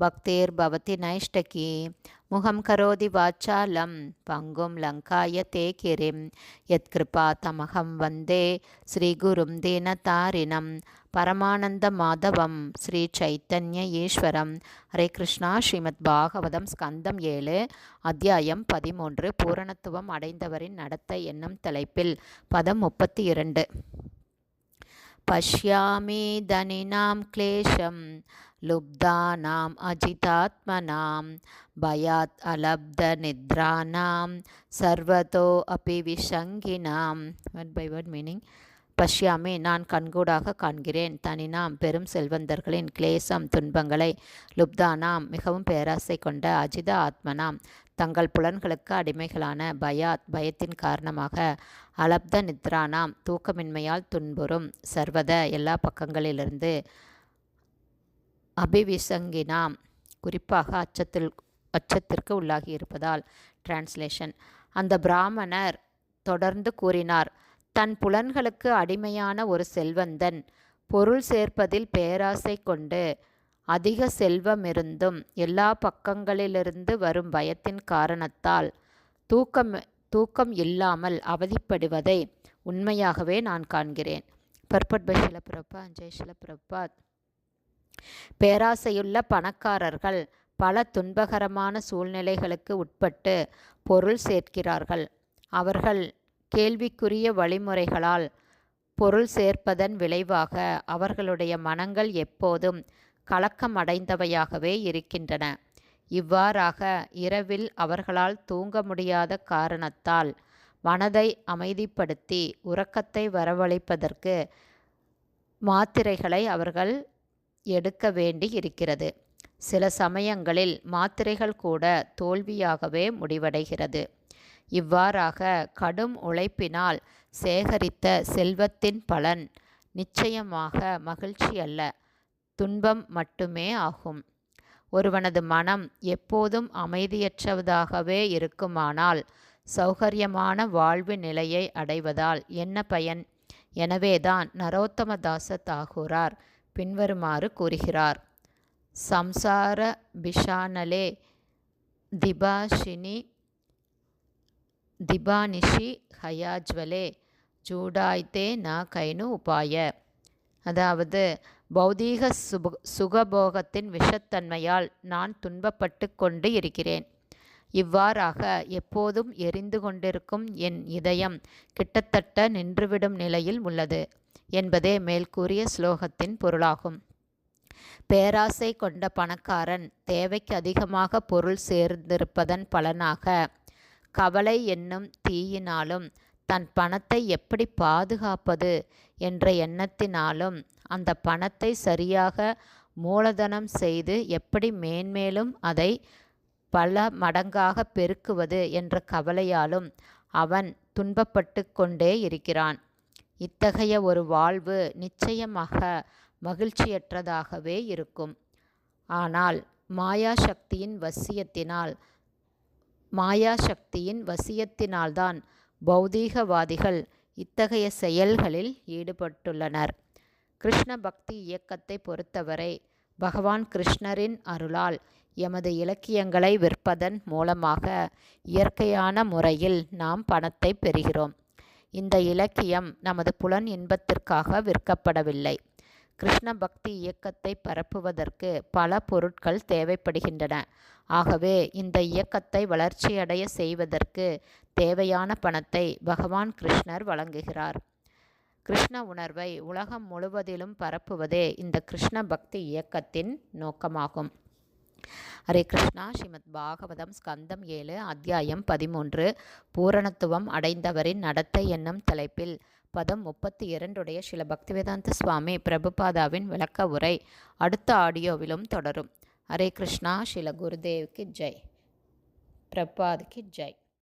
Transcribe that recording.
பக்தேர் பவதி நைஷ்டகி முகம் கரோதி வாச்சாலம் பங்கும் லங்காய தே கிரிம் யத்கிருபா தமகம் வந்தே ஸ்ரீகுரும் தீனதாரிணம் பரமானந்த மாதவம் ஸ்ரீ சைத்தன்ய ஈஸ்வரம். ஹரே கிருஷ்ணா ஸ்ரீமத் பாகவதம் ஸ்கந்தம் ஏழு அத்தியாயம் பதிமூன்று பூரணத்துவம் அடைந்தவரின் நடத்தை என்னும் தலைப்பில் பதம் முப்பத்தி இரண்டு. பஷ்யாமி தனினாம் கிளேஷம் லுப்தானாம் அஜிதாத்மனாம் பயாத் அலப்த நித்ரானாம் சர்வதோ அபி விஷங்கினாம் வட் பை வட் மீனிங் பஷ்யாமி நான் கண்கூடாக காண்கிறேன். தனினாம் பெரும் செல்வந்தர்களின் கிளேசம் துன்பங்களை லுப்தானாம் மிகவும் பேராசை கொண்ட அஜித ஆத்மனாம். தங்கள் புலன்களுக்கு அடிமைகளான பயாத் பயத்தின் காரணமாக அலப்த நித்ரானாம் தூக்கமின்மையால் துன்புறும். சர்வத எல்லா பக்கங்களிலிருந்து அபிவிசங்கினாம். குறிப்பாக அச்சத்தில் அச்சத்திற்கு உள்ளாகி இருப்பதால் டிரான்ஸ்லேஷன். அந்த பிராமணர் தொடர்ந்து கூறினார் தன் புலன்களுக்கு அடிமையான ஒரு செல்வந்தன். பொருள் சேர்ப்பதில் பேராசை கொண்டு அதிக செல்வமிருந்தும் எல்லா பக்கங்களிலிருந்து வரும் பயத்தின் காரணத்தால் தூக்கம் தூக்கம் இல்லாமல் அவதிப்படுவதை உண்மையாகவே நான் காண்கிறேன். பர்பட் பை ஷிலப்பிரப்பா ஜெய் ஷிலப்பிரப்பாத் பேராசையுள்ள பணக்காரர்கள் பல துன்பகரமான சூழ்நிலைகளுக்கு உட்பட்டு பொருள் சேர்க்கிறார்கள். அவர்கள் கேள்விக்குரிய வழிமுறைகளால் பொருள் சேர்ப்பதன் விளைவாக அவர்களுடைய மனங்கள் எப்போதும் கலக்கமடைந்தவையாகவே இருக்கின்றன. இவ்வாறாக இரவில் அவர்களால் தூங்க முடியாத காரணத்தால் மனதை அமைதிப்படுத்தி உறக்கத்தை வரவழைப்பதற்கு மாத்திரைகளை அவர்கள் எடுக்க வேண்டி இருக்கிறது. சில சமயங்களில் மாத்திரைகள் கூட தோல்வியாகவே முடிவடைகிறது. இவ்வாறாக கடும் உழைப்பினால் சேகரித்த செல்வத்தின் பலன் நிச்சயமாக மகிழ்ச்சி அல்ல. துன்பம் மட்டுமே ஆகும். ஒருவனது மனம் எப்போதும் அமைதியற்றவதாகவே இருக்குமானால் சௌகரியமான வாழ்வு நிலையை அடைவதால் என்ன பயன்? எனவேதான் நரோத்தமதாச தாகூரார் பின்வருமாறு கூறுகிறார். சம்சார பிஷானலே திபாஷினி திபானிஷி ஹயாஜ்வலே ஜூடாய்தே ந கைனு உபாய. அதாவது பௌதீக சுப சுகபோகத்தின் விஷத்தன்மையால் நான் துன்பப்பட்டு கொண்டு இருக்கிறேன். இவ்வாறாக எப்போதும் எரிந்து கொண்டிருக்கும் என் இதயம் கிட்டத்தட்ட நின்றுவிடும் நிலையில் உள்ளது என்பதே மேல்கூறிய ஸ்லோகத்தின் பொருளாகும். பேராசை கொண்ட பணக்காரன் தேவைக்கு அதிகமாக பொருள் சேர்ந்திருப்பதன் பலனாக கவலை என்னும் தீயினாலும் தன் பணத்தை எப்படி பாதுகாப்பது என்ற எண்ணத்தினாலும் அந்த பணத்தை சரியாக மூலதனம் செய்து எப்படி மேன்மேலும் அதை பல மடங்காக பெருக்குவது என்ற கவலையாலும் அவன் துன்பப்பட்டு கொண்டே இருக்கிறான். இத்தகைய ஒரு வாழ்வு நிச்சயமாக மகிழ்ச்சியற்றதாகவே இருக்கும். ஆனால் மாயா சக்தியின் வசியத்தினால் மாயா சக்தியின் வசியத்தினால்தான் பௌதீகவாதிகள் இத்தகைய செயல்களில் ஈடுபட்டுள்ளனர். கிருஷ்ண பக்தி இயக்கத்தை பொறுத்தவரை பகவான் கிருஷ்ணரின் அருளால் எமது இலக்கியங்களை விற்பதன் மூலமாக இயற்கையான முறையில் நாம் பணத்தை பெறுகிறோம். இந்த இலக்கியம் நமது புலன் இன்பத்திற்காக விற்கப்படவில்லை. கிருஷ்ண பக்தி இயக்கத்தை பரப்புவதற்கு பல பொருட்கள் தேவைப்படுகின்றன. ஆகவே இந்த இயக்கத்தை வளர்ச்சியடைய செய்வதற்கு தேவையான பணத்தை பகவான் கிருஷ்ணர் வழங்குகிறார். கிருஷ்ண உணர்வை உலகம் முழுவதிலும் பரப்புவதே இந்த கிருஷ்ண பக்தி இயக்கத்தின் நோக்கமாகும். ஹரே கிருஷ்ணா. ஸ்ரீமத் பாகவதம் ஸ்கந்தம் ஏழு அத்தியாயம் பதிமூன்று பூரணத்துவம் அடைந்தவரின் நடத்தை என்னும் தலைப்பில் பதம் முப்பத்தி இரண்டுடைய சில பக்திவேதாந்த சுவாமி பிரபுபாதாவின் விளக்க உரை அடுத்த ஆடியோவிலும் தொடரும். ஹரே கிருஷ்ணா சில குருதேவுக்கு ஜெய். பிரபாதுக்கு ஜெய்.